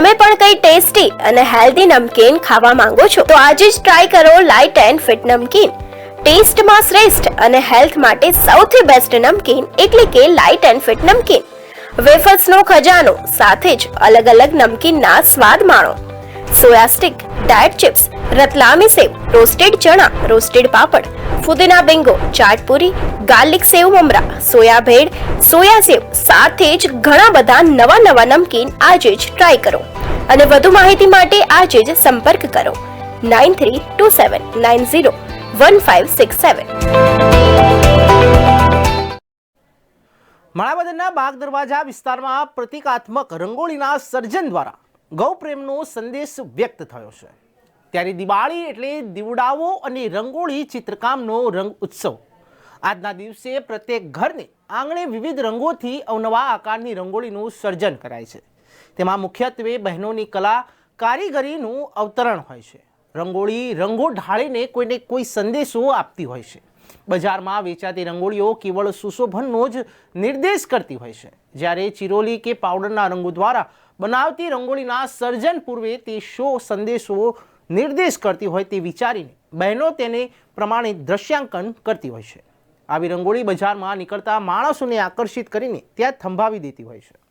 તમે પણ કઈ ટેસ્ટી અને હેલ્ધી નમકીન ખાવા માંગો છો, તો આજે જ ટ્રાય કરો લાઇટ એન્ડ ફિટ નમકીન. ટેસ્ટમાં શ્રેષ્ઠ અને હેલ્થ માટે સૌથી બેસ્ટ નમકીન એટલે કે લાઇટ એન્ડ ફિટ નમકીન. વેફર્સનો ખજાનો સાથે જ અલગ અલગ નમકીનના સ્વાદ માણો. Soya stick diet chips Ratlami સેવ રોસ્ટેડ ચણા રોસ્ટેડ પાપડ ફુદીના બેંગો, ચાટપુરી, ગાર્લિક સેવ મમરા, સોયા ભેળ, સોયા સેવ સાથે જ ઘણા બધા નવા નવા નમકીન આજે જ ટ્રાય કરો. અને વધુ માહિતી માટે આજે જ સંપર્ક કરો. Nine three two seven nine zero one five six seven. માણાવદરના બાગ દરવાજા વિસ્તારમાં પ્રતિકાત્મક રંગોળીના સર્જન દ્વારા ગૌપ્રેમનો સંદેશ વ્યક્ત થયો છે. ત્યારે દિવાળી એટલે દીવડાઓ અને રંગોળી ચિત્રકામનો રંગ ઉત્સવ. આજના દિવસે પ્રત્યેક ઘરને આંગણે વિવિધ રંગોથી અવનવા આકારની રંગોળીનું સર્જન કરાય છે. તેમાં મુખ્યત્વે બહેનોની કલા, કારીગરીનું અવતરણ હોય છે. રંગોળી રંગો ઢાળીને કોઈને કોઈ સંદેશો આપતી હોય છે. બજારમાં વેચાતી રંગોળીઓ કેવળ સુશોભનનો જ નિર્દેશ કરતી હોય છે. જ્યારે ચિરોલી કે પાવડરના રંગો દ્વારા બનાવતી રંગોળીના સર્જન પૂર્વે તે શો સંદેશો નિર્દેશ કરતી હોય તે વિચારીને બહેનો તેને પ્રમાણે દ્રશ્યાંકન કરતી હોય છે. આવી રંગોળી બજારમાં નીકળતા માણસોને આકર્ષિત કરીને ત્યાં થંભાવી દેતી હોય છે.